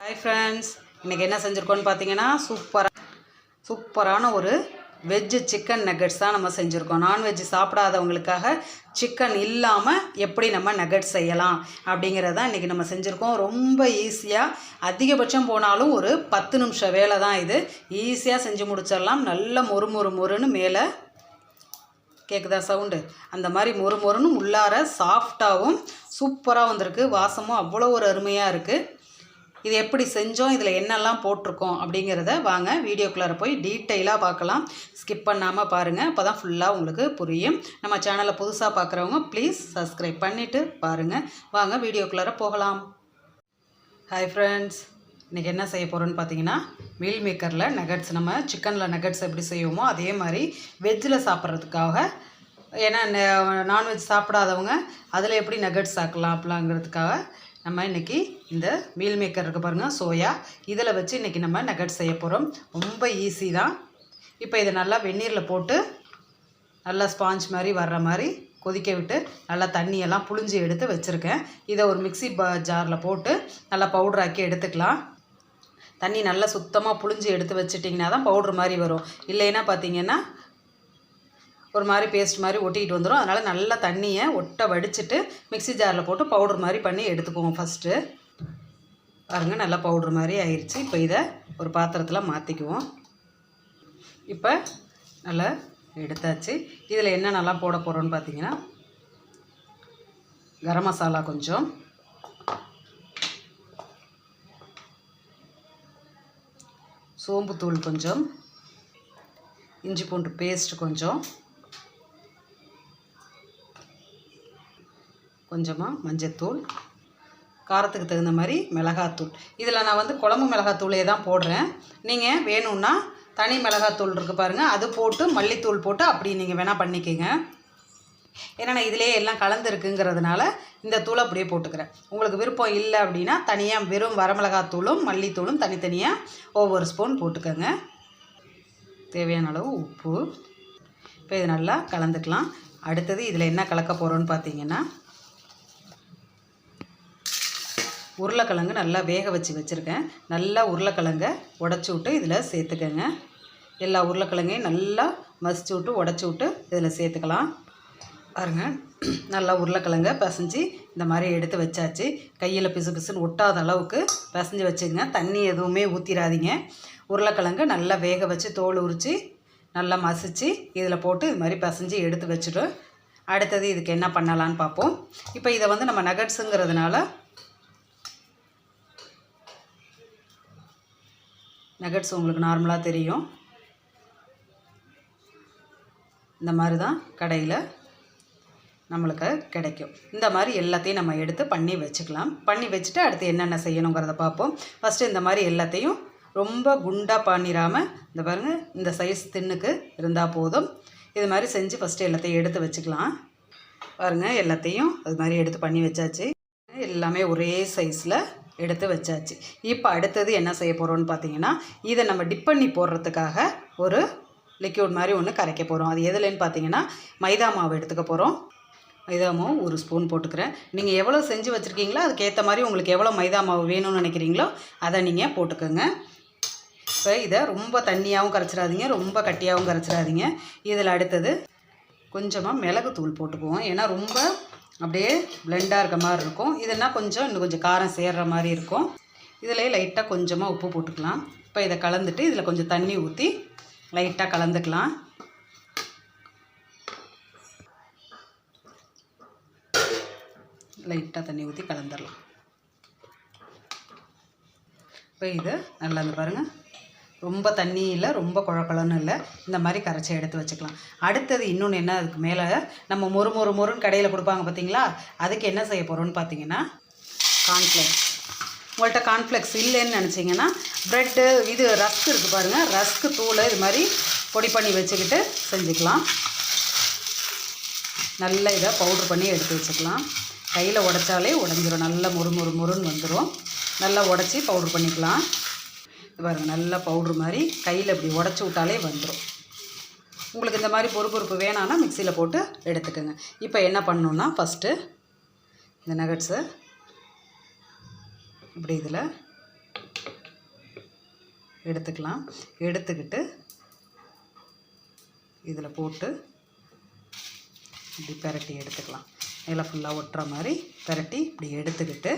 Hi friends இன்றைக்கி என்ன செஞ்சுருக்கோன்னு பார்த்தீங்கன்னா சூப்பராக சூப்பரான ஒரு வெஜ்ஜு சிக்கன் நெகட்ஸ் தான் நம்ம செஞ்சுருக்கோம். நான்வெஜ் சாப்பிடாதவங்களுக்காக சிக்கன் இல்லாமல் எப்படி நம்ம நக்கெட்ஸ் செய்யலாம் அப்படிங்கிறத இன்றைக்கி நம்ம செஞ்சுருக்கோம். ரொம்ப ஈஸியாக அதிகபட்சம் போனாலும் ஒரு பத்து நிமிஷம் வேலை தான் இது. ஈஸியாக செஞ்சு முடிச்சிடலாம். நல்ல மொறு மொறு மொறுன்னு மேலே கேட்குதா சவுண்டு அந்த மாதிரி மொறு மொறுன்னு உள்ளார சாஃப்டாகவும் சூப்பராக வந்திருக்கு. வாசமும் அவ்வளோ ஒரு அருமையாக இருக்குது இது எப்படி செஞ்சோம் இதில் என்னெல்லாம் போட்டிருக்கோம் அப்படிங்கிறத வாங்க வீடியோக்குள்ளார போய் டீட்டெயிலாக பார்க்கலாம். ஸ்கிப் பண்ணாமல் பாருங்கள் அப்போ தான் ஃபுல்லாக உங்களுக்கு புரியும். நம்ம சேனலை புதுசாக பார்க்குறவங்க ப்ளீஸ் சப்ஸ்கிரைப் பண்ணிவிட்டு பாருங்கள் வாங்க வீடியோக்குள்ளார போகலாம். ஹாய் ஃப்ரெண்ட்ஸ் இன்றைக்கி என்ன செய்ய போகிறோன்னு பார்த்தீங்கன்னா மீல் மேக்கரில் நகட்ஸ் நம்ம சிக்கனில் நகட்ஸ் எப்படி செய்வோமோ அதே மாதிரி வெஜ்ஜில் சாப்பிட்றதுக்காக ஏன்னா நான்வெஜ் சாப்பிடாதவங்க அதில் எப்படி நகட்ஸ் ஆக்கலாம் அப்படிலாங்கிறதுக்காக நம்ம இன்றைக்கி இந்த மீல் மேக்கர் இருக்க பாருங்கள் சோயா இதில் வச்சு இன்றைக்கி நம்ம நகட்ஸ் செய்ய போகிறோம் ரொம்ப ஈஸி தான். இப்போ இதை நல்லா வெந்நீரில் போட்டு நல்லா ஸ்பாஞ்ச் மாதிரி வர்ற மாதிரி கொதிக்க விட்டு நல்லா தண்ணியெல்லாம் புழிஞ்சு எடுத்து வச்சுருக்கேன். இதை ஒரு மிக்ஸி ப ஜாரில் போட்டு நல்லா பவுடர் ஆக்கி எடுத்துக்கலாம். தண்ணி நல்லா சுத்தமாக புழிஞ்சு எடுத்து வச்சிட்டிங்கன்னா தான் பவுட்ரு மாதிரி வரும். இல்லைன்னா பார்த்தீங்கன்னா ஒரு மாதிரி பேஸ்ட் மாதிரி ஒட்டிக்கிட்டு வந்துடும் அதனால் நல்லா தண்ணியை ஒட்ட வடிச்சிட்டு மிக்ஸி ஜாரில் போட்டு பவுட்ரு மாதிரி பண்ணி எடுத்துக்குவோம் ஃபஸ்ட்டு பாருங்க நல்லா பவுட்ரு மாதிரி ஆயிடுச்சு இப்போ இதை ஒரு பாத்திரத்தில் மாற்றிக்குவோம் இப்போ நல்லா எடுத்தாச்சு. இதில் என்னென்னலாம் போட போகிறோன்னு பார்த்தீங்கன்னா கரம் மசாலா கொஞ்சம் சோம்புத்தூள் கொஞ்சம் இஞ்சி பூண்டு பேஸ்ட் கொஞ்சம் கொஞ்சமாக மஞ்சத்தூள் காரத்துக்கு தகுந்த மாதிரி மிளகாத்தூள். இதில் நான் வந்து குழம்பு மிளகாத்தூளே தான் போடுறேன். நீங்கள் வேணும்னா தனி மிளகாத்தூள் இருக்குது பாருங்கள் அது போட்டு மல்லித்தூள் போட்டு அப்படி நீங்கள் வேணால் பண்ணிக்கோங்க. ஏன்னா நான் இதிலே எல்லாம் கலந்துருக்குங்கிறதுனால இந்த தூளை அப்படியே போட்டுக்கிறேன். உங்களுக்கு விருப்பம் இல்லை அப்படின்னா தனியாக வெறும் வரமிளகாத்தூளும் மல்லித்தூளும் தனித்தனியாக ஒவ்வொரு ஸ்பூன் போட்டுக்கோங்க. தேவையான அளவு உப்பு. இப்போ இது நல்லா கலந்துக்கலாம். அடுத்தது இதில் என்ன கலக்க போகிறோன்னு பார்த்தீங்கன்னா உருளைக்கிழங்கு நல்லா வேக வச்சு வச்சுருக்கேன். நல்லா உருளைக்கிழங்கை உடச்சி விட்டு இதில் சேர்த்துக்கங்க. எல்லா உருளைக்கிழங்கையும் நல்லா மசிச்சு விட்டு உடச்சி விட்டு இதில் சேர்த்துக்கலாம். பாருங்க. நல்லா உருளைக்கிழங்க பிசைஞ்சு இந்த மாதிரி எடுத்து வச்சாச்சு. கையில் பிசு பிசுன்னு ஒட்டாத அளவுக்கு பிசைஞ்சு வச்சுங்க. தண்ணி எதுவுமே ஊற்றிடாதீங்க உருளைக்கிழங்கு நல்லா வேக வச்சு தோல் உரித்து நல்லா மசிச்சு இதில் போட்டு இது மாதிரி பிசைஞ்சு எடுத்து வச்சுட்டு அடுத்தது இதுக்கு என்ன பண்ணலான்னு பார்ப்போம். இப்போ இதை வந்து நம்ம நகட்ஸுங்கிறதுனால நகட்ஸ் உங்களுக்கு நார்மலாக தெரியும். இந்த மாதிரி தான் கடையில் நம்மளுக்கு கிடைக்கும். இந்த மாதிரி எல்லாத்தையும் நம்ம எடுத்து பண்ணி வச்சுக்கலாம். பண்ணி வச்சுட்டு அடுத்து என்னென்ன செய்யணுங்கிறத பார்ப்போம். ஃபஸ்ட்டு இந்த மாதிரி எல்லாத்தையும் ரொம்ப குண்டாக பண்ணிடாமல் இந்த பாருங்கள் இந்த சைஸ் தின்னுக்கு இருந்தால் போதும். இது மாதிரி செஞ்சு ஃபஸ்ட்டு எல்லாத்தையும் எடுத்து வச்சுக்கலாம். பாருங்கள் எல்லாத்தையும் அது மாதிரி எடுத்து பண்ணி வச்சாச்சு. எல்லாமே ஒரே சைஸில் எடுத்து வச்சாச்சு. இப்போ அடுத்தது என்ன செய்ய போகிறோம்னு பார்த்தீங்கன்னா இதை நம்ம டிப் பண்ணி போடுறதுக்காக ஒரு லிக்யூட் மாதிரி ஒன்று கரைக்க போகிறோம் அது எதுலன்னு பார்த்தீங்கன்னா மைதா மாவு எடுத்துக்க போகிறோம் மைதா மாவு ஒரு ஸ்பூன் போட்டுக்கிறேன். நீங்கள் எவ்வளோ செஞ்சு வச்சுருக்கீங்களோ அதுக்கேற்ற மாதிரி உங்களுக்கு எவ்வளோ மைதா மாவு வேணும்னு நினைக்கிறீங்களோ அதை நீங்கள் போட்டுக்கோங்க. இப்போ இதை ரொம்ப தண்ணியாகவும் கரைச்சிடாதீங்க ரொம்ப கட்டியாகவும் கரைச்சிடாதீங்க. இதில் அடுத்தது கொஞ்சமாக மிளகுத்தூள் போட்டுக்குவோம். ஏன்னா ரொம்ப அப்படியே பிளெண்டாக இருக்க மாதிரி இருக்கும். இதுனா கொஞ்சம் இன்னும் கொஞ்சம் காரம் சேர்ற மாதிரி இருக்கும். இதில் லைட்டாக கொஞ்சமாக உப்பு போட்டுக்கலாம். இப்போ இதை கலந்துட்டு இதில் கொஞ்சம் தண்ணி ஊற்றி லைட்டாக கலந்துக்கலாம். லைட்டாக தண்ணி ஊற்றி கலந்துடலாம் இப்போ இது நல்லா பாருங்கள் ரொம்ப தண்ணி இல்லை ரொம்ப குழக்கலன்னு இல்லை. இந்த மாதிரி கரைச்சி எடுத்து வச்சுக்கலாம். அடுத்தது இன்னொன்று என்ன அதுக்கு மேலே நம்ம மொறு மொறு மொறுன்னு கடையில் கொடுப்பாங்க பார்த்தீங்களா அதுக்கு என்ன செய்ய போகிறோன்னு பார்த்தீங்கன்னா கான்ஃப்ளெக்ஸ் உங்கள்கிட்ட கார்ன்ஃப்ளெக்ஸ் இல்லைன்னு நினச்சிங்கன்னா ப்ரெட்டு இது ரஸ்க் இருக்குது பாருங்கள் ரஸ்க்கு தூள் இது மாதிரி பொடி பண்ணி வச்சுக்கிட்டு செஞ்சுக்கலாம். நல்ல இதை பவுட்ரு பண்ணி எடுத்து வச்சுக்கலாம். கையில் உடைச்சாலே உடஞ்சிரும். நல்ல மொறு மொறு மொறுன்னு வந்துடும் நல்லா உடச்சி பவுட்ரு பண்ணிக்கலாம். இது பாருங்கள் நல்லா பவுட்ரு மாதிரி கையில் இப்படி உடச்சி விட்டாலே வந்துடும் உங்களுக்கு இந்த மாதிரி பொறுப்பொறுப்பு வேணான்னா மிக்சியில் போட்டு எடுத்துக்கோங்க. இப்போ என்ன பண்ணணுன்னா ஃபஸ்ட்டு இந்த நகட்ஸு இப்படி இதில் எடுத்துக்கலாம். எடுத்துக்கிட்டு இதில் போட்டு இப்படி பெரட்டி எடுத்துக்கலாம். மேலே ஃபுல்லாக ஒட்டுற மாதிரி திரட்டி இப்படி எடுத்துக்கிட்டு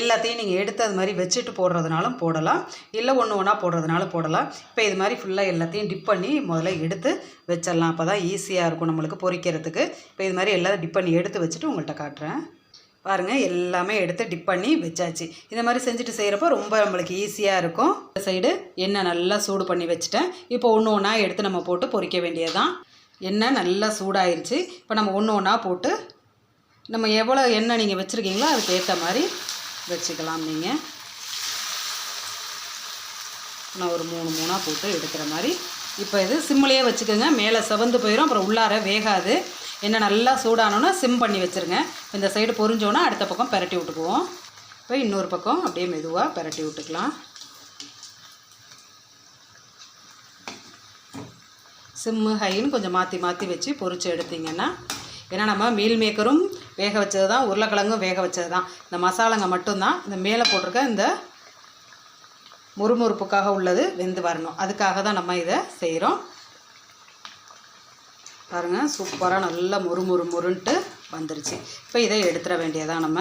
எல்லாத்தையும் நீங்கள் எடுத்து அது மாதிரி வச்சுட்டு போடுறதுனாலும் போடலாம். இல்லை ஒன்று ஒன்றா போடுறதுனாலும் போடலாம். இப்போ இது மாதிரி ஃபுல்லாக எல்லாத்தையும் டிப் பண்ணி முதல்ல எடுத்து வச்சிடலாம். அப்போ தான் ஈஸியாக இருக்கும் நம்மளுக்கு பொறிக்கிறதுக்கு. இப்போ இது மாதிரி எல்லாத்தையும் டிப் பண்ணி எடுத்து வச்சுட்டு உங்கள்கிட்ட காட்டுறேன். பாருங்கள் எல்லாமே எடுத்து டிப் பண்ணி வச்சாச்சு. இந்த மாதிரி செஞ்சுட்டு செய்கிறப்போ ரொம்ப நம்மளுக்கு ஈஸியாக இருக்கும். இந்த சைடு எண்ணெய் நல்லா சூடு பண்ணி வச்சுட்டேன். இப்போ ஒன்று ஒன்றா எடுத்து நம்ம போட்டு பொறிக்க வேண்டியதுதான். எண்ணெய் நல்லா சூடாயிருச்சு. இப்போ நம்ம ஒன்று ஒன்றா போட்டு நம்ம எவ்வளோ எண்ணெய் நீங்கள் வச்சுருக்கீங்களோ அதுக்கு ஏற்ற மாதிரி வச்சுக்கலாம் நீங்கள் நான் ஒரு மூணு மூணாக போட்டு எடுக்கிற மாதிரி. இப்போ இது சிம்மிலேயே வச்சுக்கோங்க. மேலே செவந்து போயிடும் அப்புறம் உள்ளார வேகாது. என்ன நல்லா சூடானோன்னா சிம் பண்ணி வச்சுருங்க. இந்த சைடு பொறிஞ்சோன்னா அடுத்த பக்கம் பரட்டி விட்டுக்குவோம். இப்போ இன்னொரு பக்கம் அப்படியே மெதுவாக பரட்டி விட்டுக்கலாம். சிம்மு ஹைன்னு கொஞ்சம் மாற்றி மாற்றி வச்சு பொறிச்சு எடுத்தீங்கன்னா ஏன்னா நம்ம மீல் மேக்கரும் வேக வச்சது தான் உருளைக்கிழங்கும் வேக வச்சது தான் இந்த மசாலாங்க மட்டும்தான் இந்த மேலே போட்டிருக்க இந்த முறுமுறுப்புக்காக உள்ளது வெந்து வரணும். அதுக்காக தான் நம்ம இதை செய்கிறோம் பாருங்கள் சூப்பராக நல்லா முறுமுறு முறு முறுன்ட்டு வந்துருச்சு. இப்போ இதை எடுத்துட வேண்டியதான் நம்ம?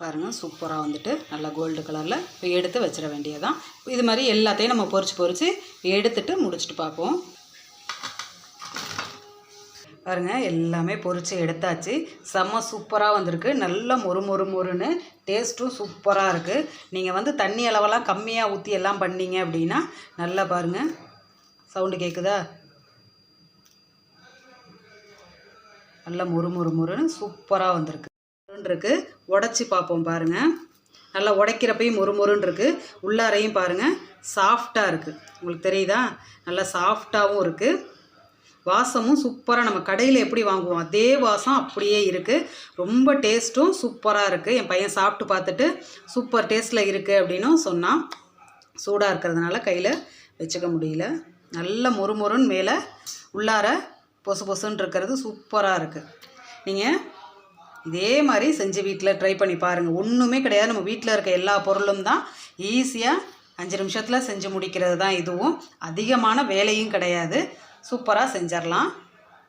பாருங்கள் சூப்பராக வந்துட்டு நல்லா கோல்டு கலரில் இப்போ எடுத்து வச்சிட வேண்டியதான் இது மாதிரி எல்லாத்தையும் நம்ம பொறிச்சு பொறிச்சு எடுத்துட்டு முடிச்சுட்டு பார்ப்போம். பாருங்கள் எல்லாமே பொரிச்சு எடுத்தாச்சு. செம்ம சூப்பராக வந்திருக்கு. நல்ல மொறு மொறு மொறுன்னு டேஸ்ட்டும் சூப்பராக இருக்குது நீங்கள் வந்து தண்ணி அளவெல்லாம் கம்மியாக ஊற்றி எல்லாம் பண்ணீங்க அப்படின்னா நல்லா பாருங்கள் சவுண்டு கேட்குதா நல்லா மொறு மொறு மொறுன்னு சூப்பராக வந்திருக்கு. இருக்கு. உடச்சி பார்ப்போம் பாருங்கள் நல்லா உடைக்கிறப்பையும் மொறு மொறுன்னு இருக்குது உள்ளாரையும் பாருங்கள் சாஃப்டாக இருக்குது உங்களுக்கு தெரியுதா? நல்லா சாஃப்டாகவும் இருக்குது வாசமும் சூப்பராக நம்ம கடையில் எப்படி வாங்குவோம்? அதே வாசம் அப்படியே இருக்குது ரொம்ப டேஸ்ட்டும் சூப்பராக இருக்குது என் பையன் சாப்பிட்டு பார்த்துட்டு சூப்பர் டேஸ்ட்டில் இருக்குது அப்படின்னும் சொன்னான். சூடாக இருக்கிறதுனால கையில் வச்சுக்க முடியல. நல்ல மொறுமொறுன்னு மேலே உள்ளார பொசு பொசுன்னு இருக்கிறது சூப்பராக இருக்குது நீங்கள் இதே மாதிரி செஞ்சு வீட்டில் ட்ரை பண்ணி பாருங்கள் ஒன்றுமே கிடையாது. நம்ம வீட்டில் இருக்க எல்லா பொருளும் தான் ஈஸியாக அஞ்சு நிமிஷத்தில் செஞ்சு முடிக்கிறது தான் இதுவும். அதிகமான வேலையும் கிடையாது. சூப்பராக செஞ்சிடலாம்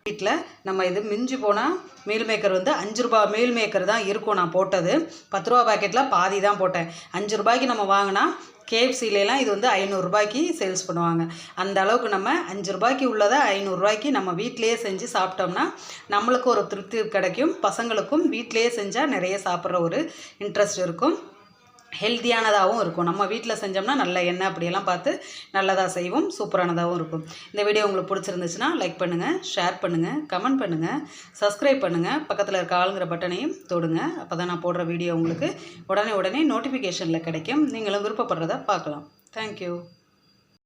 வீட்டில் நம்ம இது மிஞ்சி போனால் மீல் மேக்கர் வந்து அஞ்சு ரூபா மீல் மேக்கர் தான் இருக்கும் நான் போட்டது. பத்து ரூபா பாக்கெட்டில் பாதி தான் போட்டேன். அஞ்சு ரூபாய்க்கு நம்ம வாங்கினா கேஎஃப்சிலலாம் இது வந்து ஐநூறுரூபாய்க்கு சேல்ஸ் பண்ணுவாங்க. அந்த அளவுக்கு நம்ம அஞ்சு ரூபாய்க்கு உள்ளதை ஐநூறுரூவாய்க்கு நம்ம வீட்டிலேயே செஞ்சு சாப்பிட்டோம்னா நம்மளுக்கு ஒரு திருப்தி கிடைக்கும். பசங்களுக்கும் வீட்டிலையே செஞ்சால் நிறைய சாப்பிட்ற ஒரு இன்ட்ரெஸ்ட் இருக்கும். ஹெல்த்தியானதாகவும் இருக்கும். நம்ம வீட்டில் செஞ்சோம்னா நல்ல எண்ணெய் அப்படியெல்லாம் பார்த்து நல்லதாக செய்வோம் சூப்பரானதாகவும் இருக்கும். இந்த வீடியோ உங்களுக்கு பிடிச்சிருந்துச்சுன்னா லைக் பண்ணுங்கள் ஷேர் பண்ணுங்கள் கமெண்ட் பண்ணுங்கள் சப்ஸ்கிரைப் பண்ணுங்கள் பக்கத்தில் இருக்க ஆளுங்கிற பட்டனையும் தொடுங்க. அப்போ தான் நான் போடுற வீடியோ உங்களுக்கு உடனே உடனே நோட்டிஃபிகேஷனில் கிடைக்கும். நீங்களும் விருப்பப்படுறத பார்க்கலாம். தேங்க்யூ